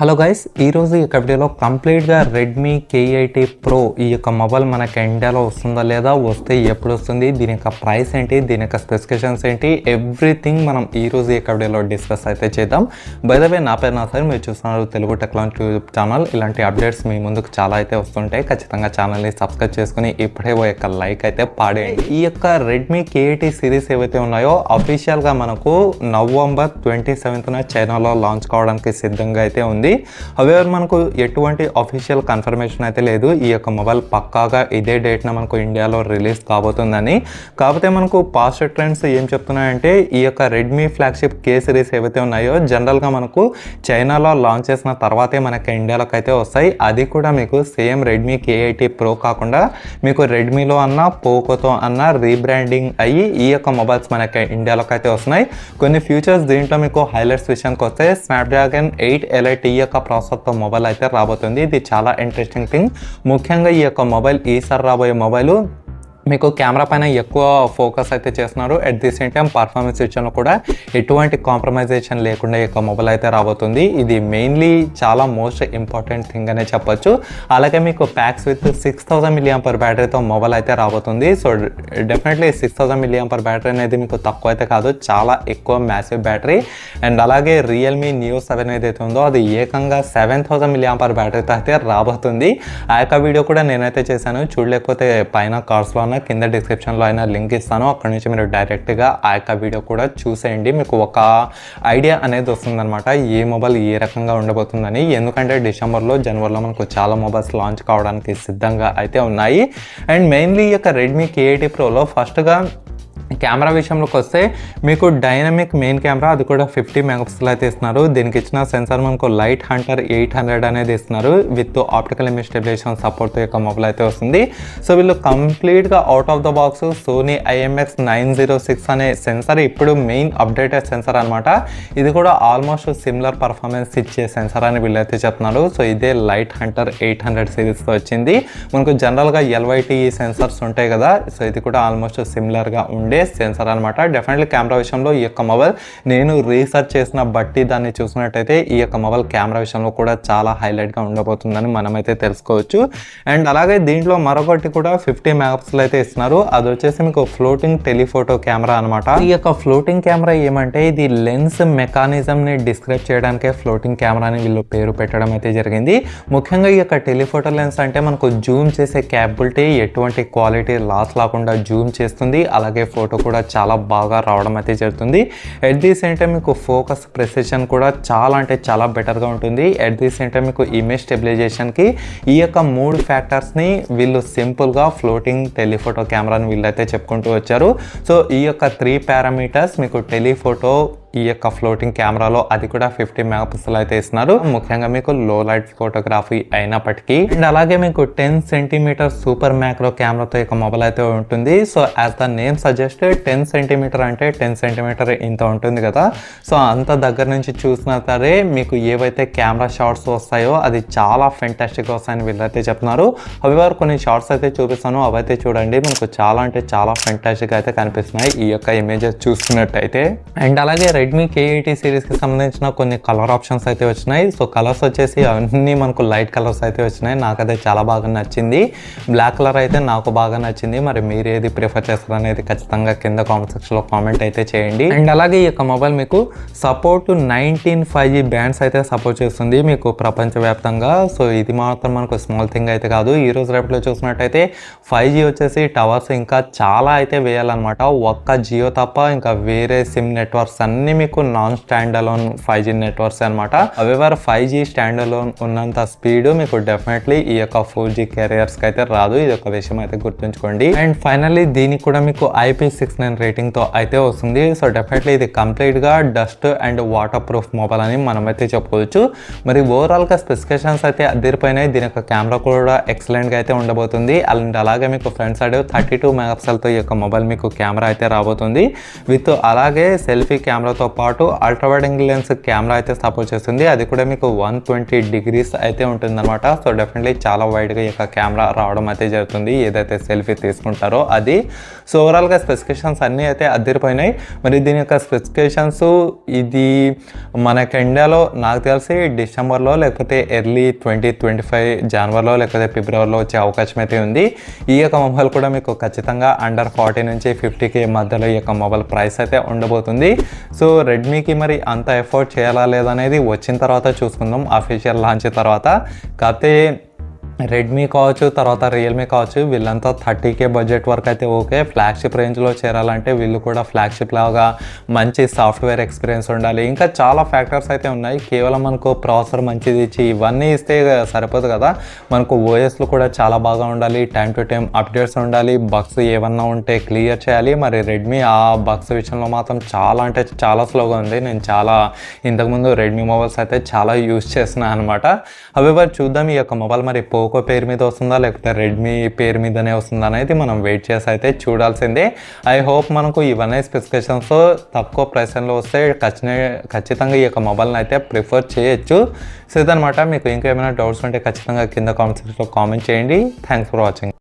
Hello guys ఈరోజు ఈ యొక్క వీడియోలో కంప్లీట్గా రెడ్మీ కేఐటీ ప్రో ఈ యొక్క మొబైల్ మనకి ఇండియాలో వస్తుందా లేదా వస్తే ఎప్పుడు వస్తుంది దీని యొక్క ప్రైస్ ఏంటి దీని యొక్క స్పెసిఫికేషన్స్ ఏంటి ఎవ్రీథింగ్ మనం ఈ రోజు ఈ యొక్క వీడియోలో డిస్కస్ అయితే చేద్దాం. బైదవే నా పేరు నా సార్ మీరు చూస్తున్నారు తెలుగు టెక్నాలజీ యూట్యూబ్ ఛానల్. ఇలాంటి అప్డేట్స్ మీ ముందుకు చాలా అయితే వస్తుంటాయి. ఖచ్చితంగా ఛానల్ని సబ్స్క్రైబ్ చేసుకుని ఇప్పుడే ఓ యొక్క లైక్ అయితే పాడేయండి. ఈ యొక్క రెడ్మీ కేఐటీ సిరీస్ ఏవైతే ఉన్నాయో అఫీషియల్గా మనకు నవంబర్ ట్వంటీ సెవెంత్న చైనాలో లాంచ్ కావడానికి సిద్ధంగా అయితే ఉంది. హవెవర్ మనకు ఎటువంటి అఫీషియల్ కన్ఫర్మేషన్ అయితే లేదు. ఈ యొక్క మొబైల్ పక్కాగా ఇదే డేట్న మనకు ఇండియాలో రిలీజ్ కాబోతుందని. కాకపోతే మనకు పాస్ట్ ట్రెండ్స్ ఏం చెప్తున్నాయంటే ఈ యొక్క రెడ్మీ ఫ్లాగ్షిప్ కే సిరీస్ ఏవైతే ఉన్నాయో జనరల్గా మనకు చైనాలో లాంచ్ చేసిన తర్వాతే మనకి ఇండియాలోకి అయితే వస్తాయి. అది కూడా మీకు same Redmi K eighty pro కాకుండా మీకు రెడ్మీలో అన్న పోకోతో అన్న రీబ్రాండింగ్ అయ్యి ఈ యొక్క మొబైల్స్ మనకి ఇండియాలోకి అయితే వస్తున్నాయి. కొన్ని ఫ్యూచర్స్ దీంట్లో మీకు హైలైట్స్ విషయానికి వస్తే స్నాప్డ్రాగన్ ఎయిట్ ఎలైట్ ఈ యొక్క ప్రాసెస్తో మొబైల్ అయితే రాబోతుంది. ఇది చాలా ఇంట్రెస్టింగ్ థింగ్ ముఖ్యంగా ఈ యొక్క మొబైల్ ఈసారి రాబోయే మొబైల్ మీకు కెమెరా పైన ఎక్కువ ఫోకస్ అయితే చేస్తున్నారు. At the same time performance విషయంలో కూడా ఎటువంటి కాంప్రమైజేషన్ లేకుండా ఈ యొక్క మొబైల్ అయితే రాబోతుంది. ఇది మెయిన్లీ చాలా మోస్ట్ ఇంపార్టెంట్ థింగ్ అనే చెప్పొచ్చు. అలాగే మీకు packs with six thousand milliampere బ్యాటరీతో mobile అయితే రాబోతుంది. So definitely six thousand milliampere battery అనేది మీకు తక్కువ అయితే కాదు. చాలా ఎక్కువ మ్యాసివ్ బ్యాటరీ అండ్ అలాగే రియల్మీ న్యూ సెవెన్ ఏదైతే ఉందో అది ఏకంగా సెవెన్ థౌసండ్ మిలియం పర్ బ్యాటరీతో అయితే రాబోతుంది. ఆ యొక్క వీడియో కూడా నేనైతే చేశాను. చూడలేకపోతే పైన కార్స్లో ఉన్న కింద డిస్క్రిప్షన్లో అయినా లింక్ ఇస్తాను. అక్కడ నుంచి మీరు డైరెక్ట్గా ఆ యొక్క వీడియో కూడా చూసేయండి. మీకు ఒక ఐడియా అనేది వస్తుందన్నమాట. ఏ మొబైల్ ఏ రకంగా ఉండబోతుందని. ఎందుకంటే డిసెంబర్లో జనవరిలో మనకు చాలా మొబైల్స్ లాంచ్ కావడానికి సిద్ధంగా అయితే ఉన్నాయి. అండ్ మెయిన్లీ ఈ యొక్క రెడ్మీ కేఏటీ ప్రోలో ఫస్ట్గా కెమెరా విషయంలోకి వస్తే మీకు డైనమిక్ మెయిన్ కెమెరా అది కూడా ఫిఫ్టీ మెగాపిక్సెల్ అయితే ఇస్తున్నారు. దీనికి ఇచ్చిన సెన్సార్ మనకు లైట్ హంటర్ ఎయిట్ హండ్రెడ్ అనేది ఇస్తున్నారు. With optical image stabilisation support యొక్క మొబైల్ అయితే వస్తుంది. సో వీళ్ళు కంప్లీట్గా out of the box Sony IMX nine zero six అనే సెన్సార్ ఇప్పుడు మెయిన్ అప్డేటెడ్ సెన్సార్ అనమాట ఇది కూడా ఆల్మోస్ట్ సిమిలర్ పర్ఫార్మెన్స్ ఇచ్చే సెన్సార్ అని వీళ్ళైతే చెప్తున్నారు. సో ఇదే లైట్ హంటర్ ఎయిట్ హండ్రెడ్ సిరీస్తో వచ్చింది. మనకు జనరల్గా ఎల్వైటీ సెన్సార్స్ ఉంటాయి కదా. సో ఇది కూడా ఆల్మోస్ట్ సిమిలర్గా ఉండే సెన్సార్ అనమాట డెఫినెట్లీ కెమెరా విషయంలో ఈ యొక్క మొబైల్ నేను రీసెర్చ్ చేసిన బట్టి దాన్ని చూసినట్టయితే ఈ యొక్క మొబైల్ కెమెరా విషయంలో కూడా చాలా హైలైట్గా ఉండబోతుందని మనమైతే తెలుసుకోవచ్చు. అండ్ అలాగే దీంట్లో మరొకటి కూడా ఫిఫ్టీ మెగాపిక్సెల్ అయితే ఇస్తున్నారు. అది వచ్చేసి మీకు ఫ్లోటింగ్ టెలిఫోటో కెమెరా అనమాట ఈ యొక్క ఫ్లోటింగ్ కెమెరా ఏమంటే ఇది లెన్స్ మెకానిజంని డిస్క్రైబ్ చేయడానికే ఫ్లోటింగ్ కెమెరా అని వీళ్ళు పేరు పెట్టడం అయితే జరిగింది. ముఖ్యంగా ఈ యొక్క టెలిఫోటో లెన్స్ అంటే మనకు జూమ్ చేసే క్యాపబిలిటీ ఎటువంటి క్వాలిటీ లాస్ లేకుండా జూమ్ చేస్తుంది. అలాగే ఫోటో ఫోటో కూడా చాలా బాగా రావడం అయితే జరుగుతుంది. ఎట్ ది సేమ్ టైం మీకు ఫోకస్ ప్రెసిషన్ కూడా చాలా అంటే చాలా బెటర్గా ఉంటుంది. ఎట్ ది సేమ్ టైం మీకు ఇమేజ్ స్టెబిలైజేషన్కి ఈ యొక్క మూడు ఫ్యాక్టర్స్ని వీళ్ళు సింపుల్గా ఫ్లోటింగ్ టెలిఫోటో కెమెరాని వీళ్ళైతే చెప్పుకుంటూ వచ్చారు. సో ఈ యొక్క త్రీ పారామీటర్స్ మీకు టెలిఫోటో ఈ యొక్క ఫ్లోటింగ్ కెమెరాలో అది కూడా ఫిఫ్టీ మెగాపిక్సెల్ అయితే ఇస్తున్నారు. ముఖ్యంగా మీకు లో లైట్ ఫోటోగ్రఫీ అయినప్పటికీ అండ్ అలాగే మీకు టెన్ సెంటీమీటర్ సూపర్ మ్యాక్రో కెమెరాతో యొక్క మొబైల్ అయితే ఉంటుంది. So as the name suggest ten centimeter అంటే టెన్ సెంటీమీటర్ ఇంత ఉంటుంది కదా. సో అంత దగ్గర నుంచి చూసినా సరే మీకు ఏవైతే కెమెరా షార్ట్స్ వస్తాయో అది చాలా ఫెంటాస్టిక్ వస్తాయని వీళ్ళైతే చెప్తున్నారు. అవి వారు కొన్ని షార్ట్స్ అయితే చూపిస్తాను. అవైతే చూడండి. మనకు చాలా అంటే చాలా ఫెంటాస్టిక్ అయితే కనిపిస్తున్నాయి ఈ యొక్క ఇమేజెస్ చూసుకున్నట్టయితే అండ్ అలాగే రెడ్మీ కే ఎయిటీ సిరీస్కి సంబంధించిన కొన్ని కలర్ ఆప్షన్స్ అయితే వచ్చినాయి. సో కలర్స్ వచ్చేసి అన్నీ మనకు లైట్ కలర్స్ అయితే వచ్చినాయి. నాకైతే చాలా బాగా నచ్చింది. బ్లాక్ కలర్ అయితే నాకు బాగా నచ్చింది. మరి మీరు ఏది ప్రిఫర్ చేస్తారు అనేది ఖచ్చితంగా కింద కామెంట్ సెక్షన్లో కామెంట్ అయితే చేయండి. అండ్ అలాగే ఈ యొక్క మొబైల్ మీకు support nineteen five G bands అయితే సపోర్ట్ చేస్తుంది మీకు ప్రపంచవ్యాప్తంగా. సో ఇది మాత్రం మనకు స్మాల్ థింగ్ అయితే కాదు. ఈ రోజు రేపట్లో చూసినట్టయితే ఫైవ్ జీ వచ్చేసి టవర్స్ ఇంకా చాలా అయితే వేయాలన్నమాట. ఒక్క జియో తప్ప ఇంకా వేరే సిమ్ నెట్వర్క్స్ అన్ని మీకు non standalone five G networks అనమాట whatever five G standalone ఉన్నంత స్పీడ్ మీకు డెఫినెట్లీ ఈ యొక్క ఫోర్ జీ కెరియర్స్కి అయితే రాదు. ఇది ఒక విషయం అయితే గుర్తుంచుకోండి. అండ్ ఫైనల్లీ దీనికి కూడా మీకు ఐపీ సిక్స్ నైన్ రేటింగ్తో అయితే వస్తుంది. సో డెఫినెట్లీ ఇది కంప్లీట్గా dust and waterproof mobile అని మనం అయితే చెప్పుకోవచ్చు. మరి ఓవరాల్గా స్పెసిఫికేషన్స్ అయితే అదిరిపోయినాయి దీని యొక్క కెమెరా కూడా ఎక్సలెంట్గా అయితే ఉండబోతుంది. అండ్ అలాగే మీకు ఫ్రంట్ సైడ్ థర్టీ టూ మెగాపిక్సెల్తో ఈ యొక్క మొబైల్ మీకు కెమెరా అయితే రాబోతుంది. విత్ అలాగే సెల్ఫీ కెమెరాతో కెమెరాతో పాటు అల్ట్రావైడ్ యాంగిల్ లెన్స్ కెమెరా అయితే సపోర్ట్ చేస్తుంది. అది కూడా మీకు వన్ ట్వంటీ డిగ్రీస్ అయితే ఉంటుందన్నమాట. సో డెఫినెట్లీ చాలా వైడ్గా ఈ యొక్క కెమెరా రావడం అయితే జరుగుతుంది. ఏదైతే సెల్ఫీ తీసుకుంటారో అది. సో ఓవరాల్గా స్పెసిఫికేషన్స్ అన్నీ అయితే అద్దరిపోయినాయి. మరి దీని యొక్క స్పెసిఫికేషన్స్ ఇది మనకి ఇండియాలో నాకు తెలిసి డిసెంబర్లో లేకపోతే ఎర్లీ ట్వంటీ ట్వంటీ ఫైవ్ జనవరిలో లేకపోతే ఫిబ్రవరిలో వచ్చే అవకాశం అయితే ఉంది. ఈ యొక్క మొబైల్ కూడా మీకు ఖచ్చితంగా అండర్ ఫార్టీ నుంచి ఫిఫ్టీకి మధ్యలో ఈ యొక్క మొబైల్ ప్రైస్ అయితే ఉండబోతుంది. సో రెడ్మీకి మరి అంత ఎఫర్ట్ చేయాలా లేదనేది వచ్చిన తర్వాత చూసుకుందాం. అఫీషియల్ లాంచ్ తర్వాత. కాకపోతే రెడ్మీ కావచ్చు తర్వాత రియల్మీ కావచ్చు వీళ్ళంతా థర్టీ కే బడ్జెట్ వరకు అయితే ఓకే. ఫ్లాగ్షిప్ రేంజ్లో చేరాలంటే వీళ్ళు కూడా ఫ్లాగ్షిప్ లాగా మంచి సాఫ్ట్వేర్ ఎక్స్పీరియన్స్ ఉండాలి. ఇంకా చాలా ఫ్యాక్టర్స్ అయితే ఉన్నాయి. కేవలం మనకు ప్రాసెసర్ మంచిది ఇచ్చి ఇవన్నీ ఇస్తే సరిపోదు కదా. మనకు ఓఎస్లు కూడా చాలా బాగా ఉండాలి. టైం టు టైం అప్డేట్స్ ఉండాలి. బగ్స్ ఏమన్నా ఉంటే క్లియర్ చేయాలి. మరి రెడ్మీ ఆ బగ్స్ విషయంలో మాత్రం చాలా అంటే చాలా స్లోగా ఉంది. నేను చాలా ఇంతకుముందు రెడ్మీ మొబైల్స్ అయితే చాలా యూస్ చేస్తున్నాను అనమాట అవి చూద్దాం ఈ యొక్క మొబైల్ మరి పో పోకో పేరు మీద వస్తుందా లేకపోతే రెడ్మీ పేరు మీదనే వస్తుందా అనేది మనం వెయిట్ చేసి అయితే చూడాల్సిందే. ఐ హోప్ మనకు ఇవన్నీ స్పెసిఫికేషన్స్ తక్కువ ప్రైస్లో వస్తే ఖచ్చితంగా ఖచ్చితంగా ఈ యొక్క మొబైల్ని అయితే ప్రిఫర్ చేయొచ్చు. సో ఇదనమాట మీకు ఇంకేమైనా డౌట్స్ ఉంటే ఖచ్చితంగా కింద కామెంట్ సెక్షన్లో కామెంట్ చేయండి. Thanks for watching